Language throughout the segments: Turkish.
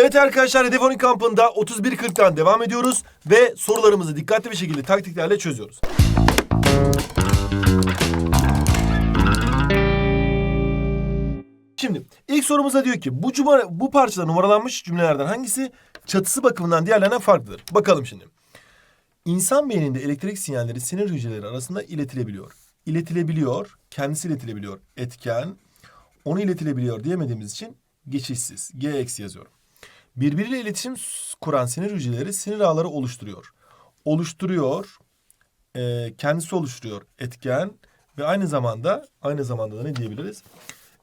Evet arkadaşlar Hedef 12 kampında 31.40'tan devam ediyoruz ve sorularımızı dikkatli bir şekilde taktiklerle çözüyoruz. Şimdi ilk sorumuza diyor ki bu cuma, bu parçada numaralanmış cümlelerden hangisi çatısı bakımından diğerlerinden farklıdır? Bakalım şimdi. İnsan beyninde elektrik sinyalleri sinir hücreleri arasında iletilebiliyor. İletilebiliyor, kendisi iletilebiliyor. Etken, onu iletilebiliyor diyemediğimiz için geçişsiz. G yazıyorum. Birbiriyle iletişim kuran sinir hücreleri sinir ağları oluşturuyor. Oluşturuyor, e, kendisi oluşturuyor etken ve aynı zamanda aynı zamanda da ne diyebiliriz?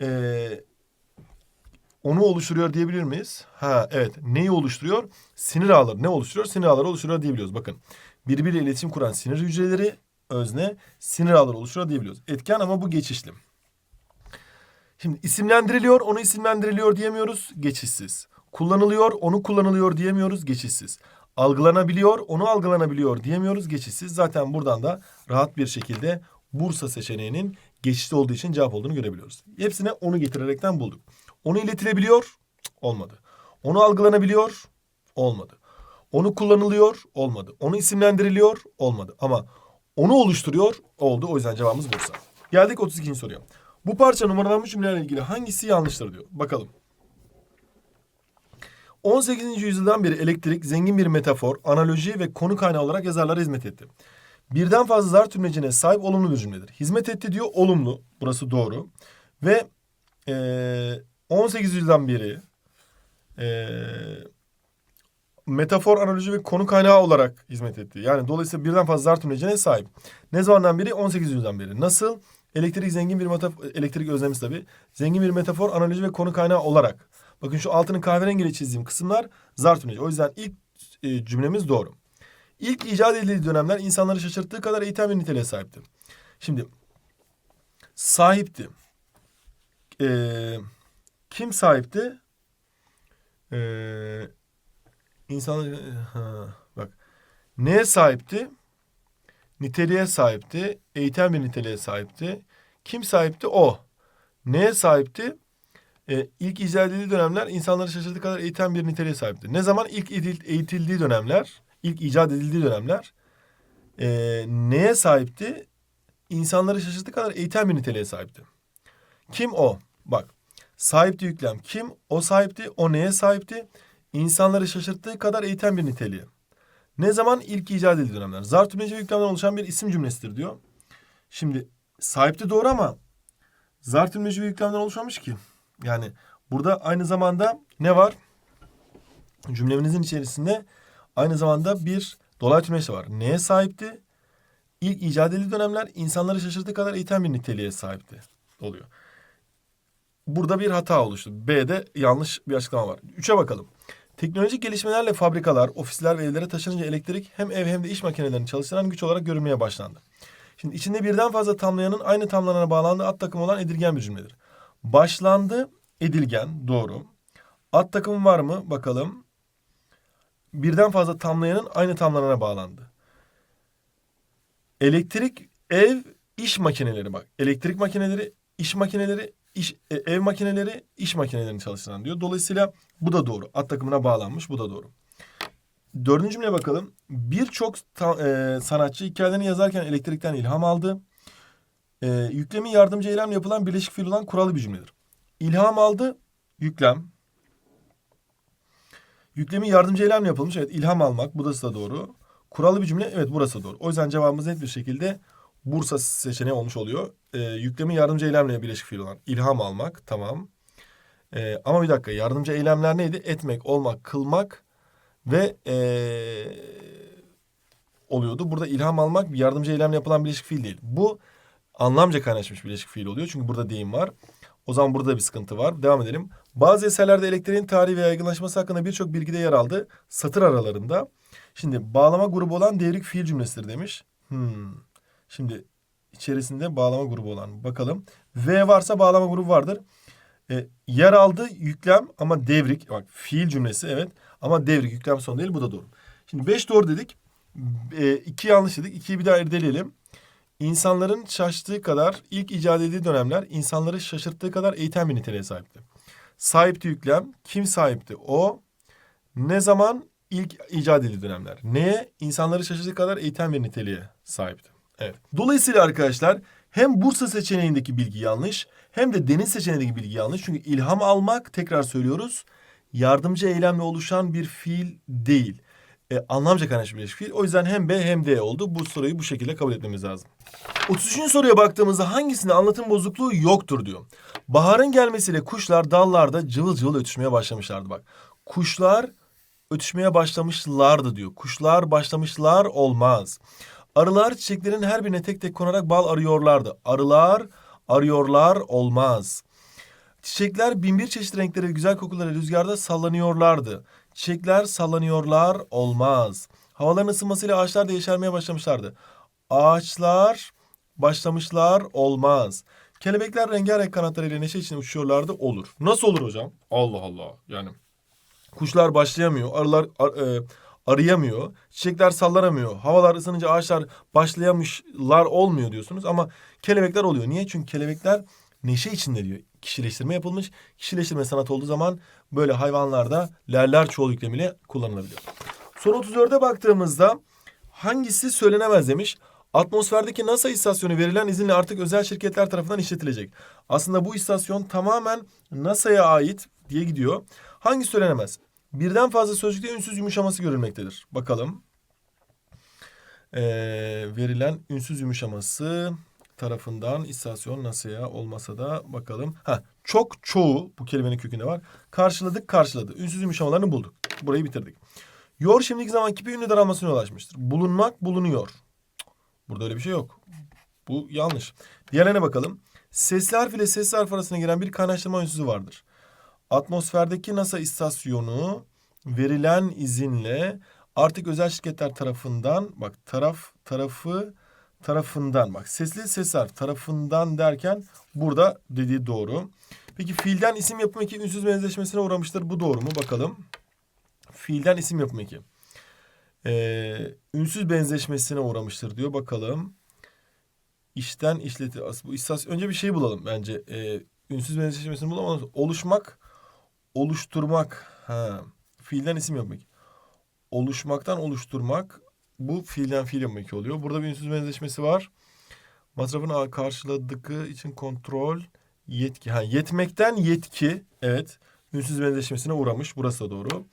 E, onu oluşturuyor diyebilir miyiz? Ha evet. Neyi oluşturuyor? Sinir ağları. Ne oluşturuyor? Sinir ağları oluşturuyor diyebiliyoruz. Bakın. Birbiriyle iletişim kuran sinir hücreleri özne sinir ağları oluşturuyor diyebiliyoruz. Etken ama bu geçişli. Şimdi isimlendiriliyor, onu isimlendiriliyor diyemiyoruz. Geçişsiz. Kullanılıyor, onu kullanılıyor diyemiyoruz. Geçişsiz. Algılanabiliyor, onu algılanabiliyor diyemiyoruz. Geçişsiz. Zaten buradan da rahat bir şekilde Bursa seçeneğinin geçişli olduğu için cevap olduğunu görebiliyoruz. Hepsine onu getirerekten bulduk. Onu iletilebiliyor, olmadı. Onu algılanabiliyor, olmadı. Onu kullanılıyor, olmadı. Onu isimlendiriliyor, olmadı. Ama onu oluşturuyor, oldu. O yüzden cevabımız Bursa. Geldik 32. soruya. Bu parça numaralanmış cümlelerle ilgili hangisi yanlıştır diyor. Bakalım. 18. yüzyıldan beri elektrik zengin bir metafor, analoji ve konu kaynağı olarak yazarlara hizmet etti. Birden fazla zar tümlecine sahip olumlu bir cümledir. Hizmet etti diyor olumlu. Burası doğru. Ve eee 18 yüzyıldan beri eee metafor, analoji ve konu kaynağı olarak hizmet etti. Yani dolayısıyla birden fazla zar tümlecine sahip. Ne zamandan beri? 18 yüzyıldan beri. Nasıl? Elektrik zengin bir metafor, elektrik özlemimiz tabii. Zengin bir metafor, analoji ve konu kaynağı olarak. Bakın şu altını kahverengiyle çizdiğim kısımlar zar. O yüzden ilk e, cümlemiz doğru. İlk icat edildiği dönemler insanları şaşırttığı kadar eğitim bir niteliğe sahipti. Şimdi sahipti. Ee, kim sahipti? Ee, insanlar ha, bak neye sahipti? Niteliğe sahipti. Eğiten bir niteliğe sahipti. Kim sahipti? O. Neye sahipti? Ee, ilk icat edildiği dönemler insanları şaşırttığı kadar eğiten bir niteliğe sahipti. Ne zaman? ilk eğitil- eğitildiği dönemler, ilk icat edildiği dönemler ee, neye sahipti? İnsanları şaşırttığı kadar eğiten bir niteliğe sahipti. Kim o? Bak. Sahipti yüklem. Kim? O sahipti. O neye sahipti? İnsanları şaşırttığı kadar eğiten bir niteliğe. Ne zaman? ilk icat edildiği dönemler. Zar tümleci yüklemden oluşan bir isim cümlesidir diyor. Şimdi sahipti doğru ama zar tümleci yüklemden oluşmamış ki. Yani burada aynı zamanda ne var? Cümlemizin içerisinde aynı zamanda bir dolay tümleç var. Neye sahipti? İlk icat edildiği dönemler insanları şaşırttığı kadar eğiten bir niteliğe sahipti oluyor. Burada bir hata oluştu. B'de yanlış bir açıklama var. Üçe bakalım. Teknolojik gelişmelerle fabrikalar, ofisler ve evlere taşınınca elektrik hem ev hem de iş makinelerini çalıştıran güç olarak görünmeye başlandı. Şimdi içinde birden fazla tamlayanın aynı tamlanana bağlandığı at takımı olan edilgen bir cümledir. Başlandı edilgen doğru. At takımı var mı bakalım. Birden fazla tamlayanın aynı tamlanana bağlandı. Elektrik, ev, iş makineleri bak. Elektrik makineleri, iş makineleri, iş, e, ev makineleri, iş makinelerini çalıştıran diyor. Dolayısıyla bu da doğru. At takımına bağlanmış bu da doğru. Dördüncü cümleye bakalım. Birçok e, sanatçı hikayelerini yazarken elektrikten ilham aldı. E, yüklemin yardımcı eylemle yapılan birleşik fiil olan kuralı bir cümledir. İlham aldı, yüklem. Yüklemin yardımcı eylemle yapılmış. Evet, ilham almak. Burası da doğru. Kurallı bir cümle. Evet, burası da doğru. O yüzden cevabımız net bir şekilde Bursa seçeneği olmuş oluyor. E, yüklemin yardımcı eylemle birleşik fiil olan ilham almak. Tamam. E, ama bir dakika. Yardımcı eylemler neydi? Etmek, olmak, kılmak ve e, oluyordu. Burada ilham almak yardımcı eylemle yapılan birleşik fiil değil. Bu anlamca kaynaşmış birleşik fiil oluyor. Çünkü burada deyim var. O zaman burada bir sıkıntı var. Devam edelim. Bazı eserlerde elektriğin tarihi ve yaygınlaşması hakkında birçok bilgide yer aldı. Satır aralarında. Şimdi bağlama grubu olan devrik fiil cümlesidir demiş. Hmm. Şimdi içerisinde bağlama grubu olan bakalım. V varsa bağlama grubu vardır. E, yer aldı yüklem ama devrik. Bak fiil cümlesi evet. Ama devrik yüklem son değil bu da doğru. Şimdi beş doğru dedik. E, yanlış dedik. İkiyi bir daha irdeleyelim. İnsanların şaştığı kadar ilk icat edildiği dönemler insanları şaşırttığı kadar eğiten bir niteliğe sahipti. Sahipti yüklem. Kim sahipti? O. Ne zaman? İlk icat edildiği dönemler. Neye? İnsanları şaşıracak kadar eğiten bir niteliğe sahipti. Evet. Dolayısıyla arkadaşlar hem Bursa seçeneğindeki bilgi yanlış hem de deniz seçeneğindeki bilgi yanlış. Çünkü ilham almak tekrar söylüyoruz yardımcı eylemle oluşan bir fiil değil. E, anlamca kaynaşmış bir fiil. O yüzden hem B hem D oldu. Bu soruyu bu şekilde kabul etmemiz lazım. 33. soruya baktığımızda hangisinde anlatım bozukluğu yoktur diyor. Baharın gelmesiyle kuşlar dallarda cıvıl cıvıl ötüşmeye başlamışlardı bak. Kuşlar ötüşmeye başlamışlardı diyor. Kuşlar başlamışlar olmaz. Arılar çiçeklerin her birine tek tek konarak bal arıyorlardı. Arılar arıyorlar olmaz. Çiçekler binbir çeşit renkleri güzel kokuları rüzgarda sallanıyorlardı. Çiçekler sallanıyorlar olmaz. Havaların ısınmasıyla ağaçlar da yeşermeye başlamışlardı. Ağaçlar başlamışlar olmaz. Kelebekler rengarenk kanatlarıyla neşe içinde uçuyorlardı olur. Nasıl olur hocam? Allah Allah yani. Kuşlar başlayamıyor, arılar ar- e, arayamıyor, çiçekler sallanamıyor, havalar ısınınca ağaçlar başlayamışlar olmuyor diyorsunuz ama kelebekler oluyor. Niye? Çünkü kelebekler neşe içinde diyor. Kişileştirme yapılmış. Kişileştirme sanatı olduğu zaman böyle hayvanlarda lerler çoğul yüklemiyle kullanılabiliyor. Soru 34'e baktığımızda hangisi söylenemez demiş. Atmosferdeki NASA istasyonu verilen izinle artık özel şirketler tarafından işletilecek. Aslında bu istasyon tamamen NASA'ya ait diye gidiyor. Hangi söylenemez? Birden fazla sözcükte ünsüz yumuşaması görülmektedir. Bakalım. Ee, verilen ünsüz yumuşaması tarafından istasyon NASA'ya olmasa da bakalım. Ha, çok çoğu bu kelimenin kökünde var. Karşıladık karşıladı. Ünsüz yumuşamalarını bulduk. Burayı bitirdik. Yor şimdiki zaman kipi ünlü daralmasına yol açmıştır. Bulunmak bulunuyor. Burada öyle bir şey yok. Bu yanlış. Diğerlerine bakalım. Sesli harf ile sesli harf arasına giren bir kaynaştırma ünsüzü vardır. Atmosferdeki NASA istasyonu verilen izinle artık özel şirketler tarafından bak taraf tarafı tarafından bak sesli ses harf tarafından derken burada dediği doğru. Peki fiilden isim yapım eki ünsüz benzeşmesine uğramıştır. Bu doğru mu? Bakalım. Fiilden isim yapım eki. Ee, ünsüz benzeşmesine uğramıştır diyor. Bakalım. İşten işleti. Bu istasyon. Önce bir şey bulalım bence. Ee, ünsüz benzeşmesini bulalım. Oluşmak, oluşturmak. Ha. Fiilden isim yapmak. Oluşmaktan oluşturmak. Bu fiilden fiil yapmak oluyor. Burada bir ünsüz benzeşmesi var. Masrafını karşıladığı için kontrol, yetki. Ha, yetmekten yetki. Evet. Ünsüz benzeşmesine uğramış. Burası da doğru.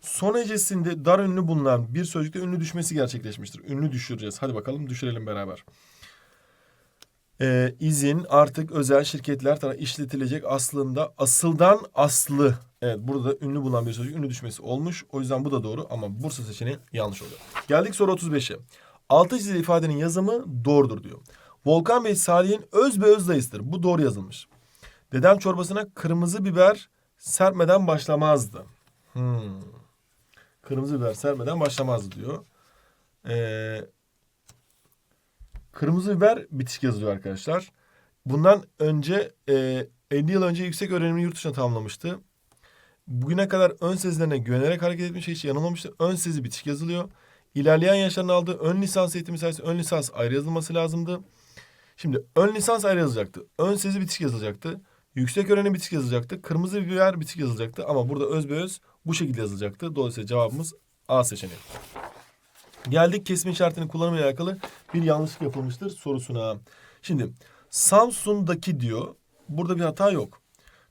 Son hecesinde dar ünlü bulunan bir sözcükte ünlü düşmesi gerçekleşmiştir. Ünlü düşüreceğiz. Hadi bakalım düşürelim beraber. Ee, izin artık özel şirketler tarafından işletilecek aslında asıldan aslı. Evet burada da ünlü bulunan bir sözcük ünlü düşmesi olmuş. O yüzden bu da doğru ama Bursa seçeneği yanlış oluyor. Geldik soru 35'e. Altı çizili ifadenin yazımı doğrudur diyor. Volkan Bey Salih'in öz be öz dayısıdır. Bu doğru yazılmış. Dedem çorbasına kırmızı biber serpmeden başlamazdı. Hmm. Kırmızı biber serpmeden başlamazdı diyor. Ee, kırmızı biber bitişik yazılıyor arkadaşlar. Bundan önce e, 50 yıl önce yüksek öğrenimi yurt dışına tamamlamıştı. Bugüne kadar ön sezilerine güvenerek hareket etmiş, hiç yanılmamıştı. Ön sezi bitişik yazılıyor. İlerleyen yaşlarında aldığı ön lisans eğitimi sayesinde ön lisans ayrı yazılması lazımdı. Şimdi ön lisans ayrı yazılacaktı. Ön sezi bitişik yazılacaktı. Yüksek öğrenim bitişik yazılacaktı. Kırmızı biber bitişik yazılacaktı. Ama burada öz öz bu şekilde yazılacaktı. Dolayısıyla cevabımız A seçeneği. Geldik kesme işaretinin kullanımıyla alakalı bir yanlışlık yapılmıştır sorusuna. Şimdi Samsun'daki diyor. Burada bir hata yok.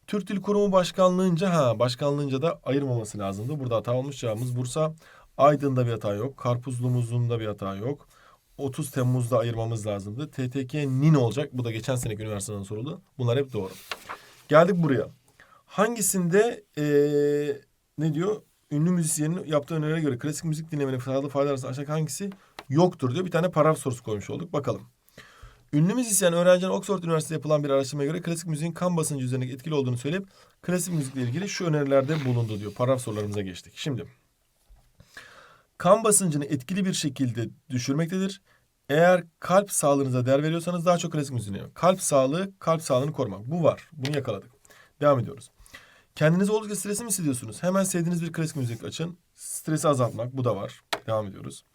Türk Dil Kurumu başkanlığınca ha başkanlığınca da ayırmaması lazımdı. Burada hata olmuş cevabımız Bursa. Aydın'da bir hata yok. Karpuzlumuzun da bir hata yok. 30 Temmuz'da ayırmamız lazımdı. TTK NIN olacak. Bu da geçen seneki üniversiteden soruldu. Bunlar hep doğru. Geldik buraya. Hangisinde eee, ne diyor? Ünlü müzisyenin yaptığı önerilere göre klasik müzik dinlemenin faydalı faydalı arasında aşağı hangisi yoktur diyor. Bir tane paragraf sorusu koymuş olduk. Bakalım. Ünlü müzisyen öğrencinin Oxford Üniversitesi'nde yapılan bir araştırmaya göre klasik müziğin kan basıncı üzerindeki etkili olduğunu söyleyip klasik müzikle ilgili şu önerilerde bulundu diyor. Paragraf sorularımıza geçtik. Şimdi kan basıncını etkili bir şekilde düşürmektedir. Eğer kalp sağlığınıza değer veriyorsanız daha çok klasik müziği dinleyin. Kalp sağlığı, kalp sağlığını korumak. Bu var. Bunu yakaladık. Devam ediyoruz. Kendinizi oldukça stresli mi hissediyorsunuz? Hemen sevdiğiniz bir klasik müzik açın. Stresi azaltmak. Bu da var. Devam ediyoruz.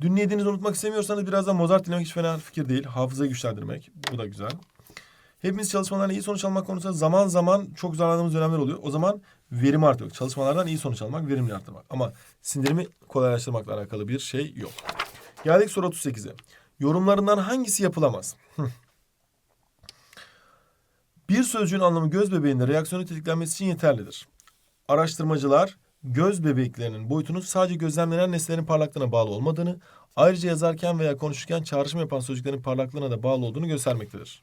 Dün yediğinizi unutmak istemiyorsanız biraz da Mozart dinlemek hiç fena fikir değil. Hafızayı güçlendirmek. Bu da güzel. Hepimiz çalışmalarla iyi sonuç almak konusunda zaman zaman çok zorlandığımız dönemler oluyor. O zaman verimi artırmak. Çalışmalardan iyi sonuç almak, verimli artırmak. Ama sindirimi kolaylaştırmakla alakalı bir şey yok. Geldik soru 38'e. Yorumlarından hangisi yapılamaz? Bir sözcüğün anlamı göz bebeğinde reaksiyonu tetiklenmesi için yeterlidir. Araştırmacılar göz bebeklerinin boyutunun sadece gözlemlenen nesnelerin parlaklığına bağlı olmadığını, ayrıca yazarken veya konuşurken çağrışım yapan sözcüklerin parlaklığına da bağlı olduğunu göstermektedir.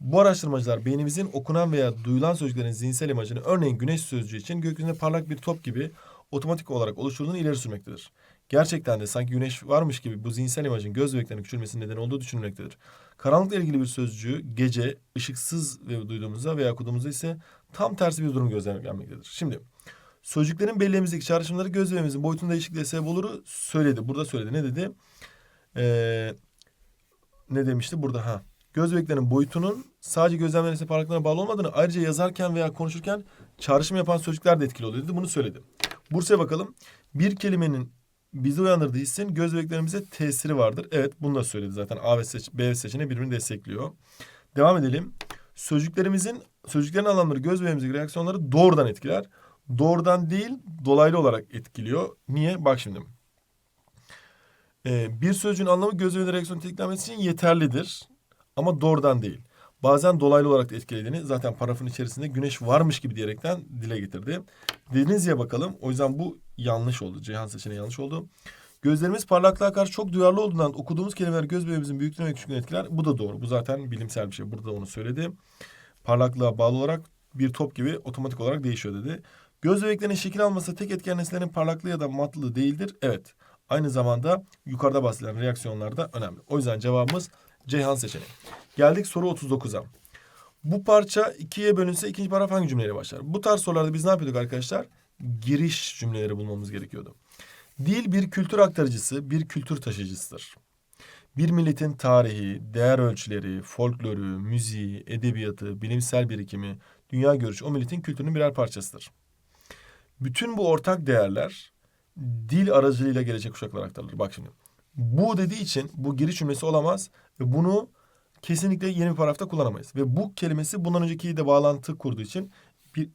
Bu araştırmacılar beynimizin okunan veya duyulan sözcüklerin zihinsel imajını örneğin güneş sözcüğü için gökyüzünde parlak bir top gibi otomatik olarak oluşturduğunu ileri sürmektedir. Gerçekten de sanki güneş varmış gibi bu zihinsel imajın göz bebeklerinin küçülmesinin neden olduğu düşünülmektedir. Karanlıkla ilgili bir sözcüğü gece ışıksız ve duyduğumuzda veya okuduğumuzda ise tam tersi bir durum gözlemlenmektedir. Şimdi sözcüklerin belleğimizdeki çağrışımları göz bebeğimizin boyutunda değişikliğe sebep olur söyledi. Burada söyledi. Ne dedi? Ee, ne demişti? Burada ha. Göz bebeklerinin boyutunun sadece gözlemlenmesi parlaklığına bağlı olmadığını ayrıca yazarken veya konuşurken çağrışım yapan sözcükler de etkili oluyor dedi. Bunu söyledi. Bursa'ya bakalım. Bir kelimenin bizi uyandırdığı hissin göz bebeklerimize tesiri vardır. Evet bunu da söyledi zaten. A ve seç, B ve seçeneği birbirini destekliyor. Devam edelim. Sözcüklerimizin, sözcüklerin anlamları göz bebeğimizdeki reaksiyonları doğrudan etkiler. Doğrudan değil dolaylı olarak etkiliyor. Niye? Bak şimdi. Ee, bir sözcüğün anlamı göz bebeğinde reaksiyon tetiklenmesi için yeterlidir. Ama doğrudan değil. Bazen dolaylı olarak da etkilediğini zaten parafın içerisinde güneş varmış gibi diyerekten dile getirdi. Denizli'ye bakalım. O yüzden bu yanlış oldu. Ceyhan seçeneği yanlış oldu. Gözlerimiz parlaklığa karşı çok duyarlı olduğundan okuduğumuz kelimeler göz bebeğimizin büyüklüğünü ve küçüklüğünü etkiler. Bu da doğru. Bu zaten bilimsel bir şey. Burada da onu söyledi. Parlaklığa bağlı olarak bir top gibi otomatik olarak değişiyor dedi. Göz bebeklerinin şekil alması tek etken nesnelerin parlaklığı ya da matlığı değildir. Evet. Aynı zamanda yukarıda bahsedilen reaksiyonlar da önemli. O yüzden cevabımız Ceyhan seçeneği. Geldik soru 39'a. Bu parça ikiye bölünse ikinci paragraf hangi cümleyle başlar? Bu tarz sorularda biz ne yapıyorduk arkadaşlar? Giriş cümleleri bulmamız gerekiyordu. Dil bir kültür aktarıcısı, bir kültür taşıyıcısıdır. Bir milletin tarihi, değer ölçüleri, folkloru, müziği, edebiyatı, bilimsel birikimi, dünya görüşü o milletin kültürünün birer parçasıdır. Bütün bu ortak değerler dil aracılığıyla gelecek kuşaklara aktarılır. Bak şimdi. Bu dediği için bu giriş cümlesi olamaz ve bunu kesinlikle yeni bir paragrafta kullanamayız. Ve bu kelimesi bundan öncekiyle bağlantı kurduğu için bir,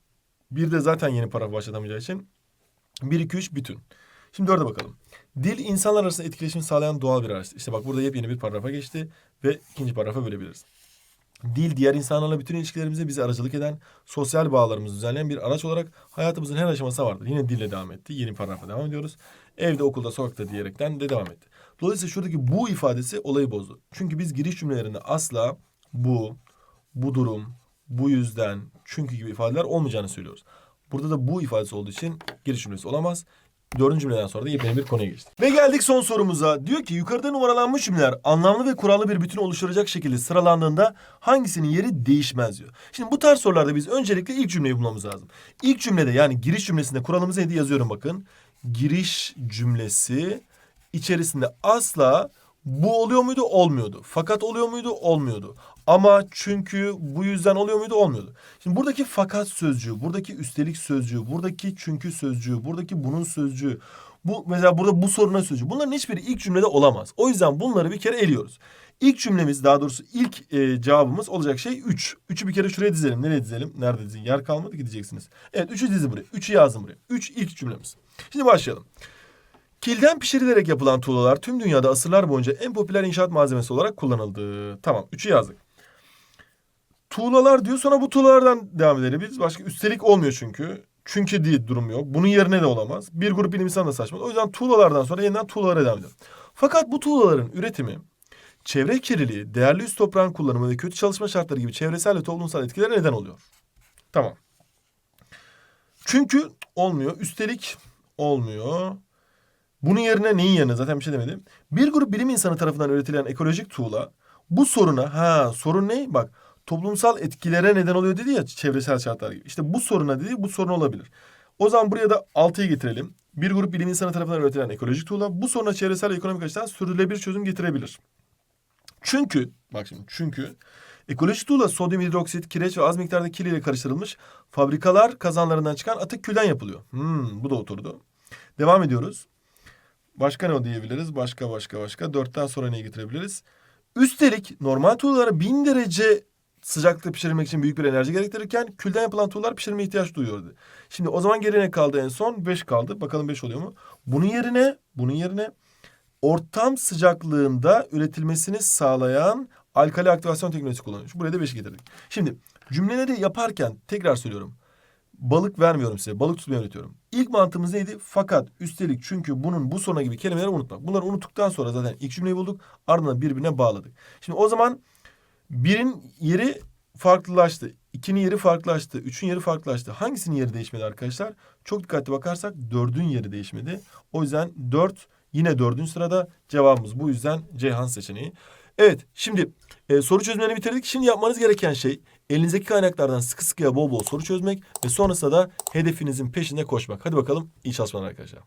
bir de zaten yeni paragraf başlatamayacağı için 1, 2, 3 bütün. Şimdi dörde bakalım. Dil insanlar arasında etkileşim sağlayan doğal bir araçtır. İşte bak burada yepyeni bir paragrafa geçti ve ikinci paragrafa bölebiliriz. Dil diğer insanlarla bütün ilişkilerimize bize aracılık eden, sosyal bağlarımızı düzenleyen bir araç olarak hayatımızın her aşamasında vardır. Yine dille devam etti. Yeni paragrafa devam ediyoruz. Evde, okulda, sokakta diyerekten de devam etti. Dolayısıyla şuradaki bu ifadesi olayı bozdu. Çünkü biz giriş cümlelerinde asla bu, bu durum, bu yüzden, çünkü gibi ifadeler olmayacağını söylüyoruz. Burada da bu ifadesi olduğu için giriş cümlesi olamaz. Dördüncü cümleden sonra da yepyeni bir konuya geçtik. Ve geldik son sorumuza. Diyor ki yukarıda numaralanmış cümleler anlamlı ve kurallı bir bütün oluşturacak şekilde sıralandığında hangisinin yeri değişmez diyor. Şimdi bu tarz sorularda biz öncelikle ilk cümleyi bulmamız lazım. İlk cümlede yani giriş cümlesinde kuralımız neydi yazıyorum bakın. Giriş cümlesi içerisinde asla bu oluyor muydu? Olmuyordu. Fakat oluyor muydu? Olmuyordu. Ama çünkü bu yüzden oluyor muydu? Olmuyordu. Şimdi buradaki fakat sözcüğü, buradaki üstelik sözcüğü, buradaki çünkü sözcüğü, buradaki bunun sözcüğü, bu mesela burada bu soruna sözcüğü. Bunların hiçbiri ilk cümlede olamaz. O yüzden bunları bir kere eliyoruz. İlk cümlemiz daha doğrusu ilk e, cevabımız olacak şey 3. Üç. Üçü bir kere şuraya dizelim. Nereye dizelim? Nerede dizelim? Yer kalmadı gideceksiniz. Evet üçü dizin buraya. Üçü yazdım buraya. Üç ilk cümlemiz. Şimdi başlayalım. Kilden pişirilerek yapılan tuğlalar tüm dünyada asırlar boyunca en popüler inşaat malzemesi olarak kullanıldı. Tamam, üçü yazdık. Tuğlalar diyor sonra bu tuğlalardan devam edelim biz. Başka üstelik olmuyor çünkü. Çünkü diye durum yok. Bunun yerine de olamaz. Bir grup bilim insanı da saçma. O yüzden tuğlalardan sonra yeniden tuğlalara devam edelim. Fakat bu tuğlaların üretimi çevre kirliliği, değerli üst toprağın kullanımı ve kötü çalışma şartları gibi çevresel ve toplumsal etkilere neden oluyor. Tamam. Çünkü olmuyor. Üstelik olmuyor. Bunun yerine neyin yerine zaten bir şey demedim. Bir grup bilim insanı tarafından üretilen ekolojik tuğla bu soruna ha sorun ne? Bak toplumsal etkilere neden oluyor dedi ya çevresel şartlar gibi. İşte bu soruna dedi bu sorun olabilir. O zaman buraya da 6'yı getirelim. Bir grup bilim insanı tarafından üretilen ekolojik tuğla bu soruna çevresel ekonomik açıdan sürdürülebilir çözüm getirebilir. Çünkü bak şimdi çünkü ekolojik tuğla sodyum hidroksit, kireç ve az miktarda kil ile karıştırılmış fabrikalar kazanlarından çıkan atık külden yapılıyor. Hmm, bu da oturdu. Devam ediyoruz. Başka ne diyebiliriz? Başka başka başka. Dörtten sonra neyi getirebiliriz? Üstelik normal tuğlalara bin derece sıcaklıkta pişirilmek için büyük bir enerji gerektirirken külden yapılan tuğlar pişirmeye ihtiyaç duyuyordu. Şimdi o zaman geriye kaldı en son? 5 kaldı. Bakalım 5 oluyor mu? Bunun yerine, bunun yerine ortam sıcaklığında üretilmesini sağlayan alkali aktivasyon teknolojisi kullanılmış. Buraya da 5 getirdik. Şimdi cümleleri yaparken tekrar söylüyorum. Balık vermiyorum size. Balık tutmayı öğretiyorum. İlk mantığımız neydi? Fakat, üstelik, çünkü, bunun, bu sonra gibi kelimeleri unutmak. Bunları unuttuktan sonra zaten ilk cümleyi bulduk. Ardından birbirine bağladık. Şimdi o zaman birin yeri farklılaştı. İkinin yeri farklılaştı. Üçün yeri farklılaştı. Hangisinin yeri değişmedi arkadaşlar? Çok dikkatli bakarsak dördün yeri değişmedi. O yüzden dört yine dördüncü sırada cevabımız. Bu yüzden Ceyhan seçeneği. Evet şimdi e, soru çözümlerini bitirdik. Şimdi yapmanız gereken şey elinizdeki kaynaklardan sıkı sıkıya bol bol soru çözmek ve sonrasında da hedefinizin peşinde koşmak. Hadi bakalım iyi çalışmalar arkadaşlar.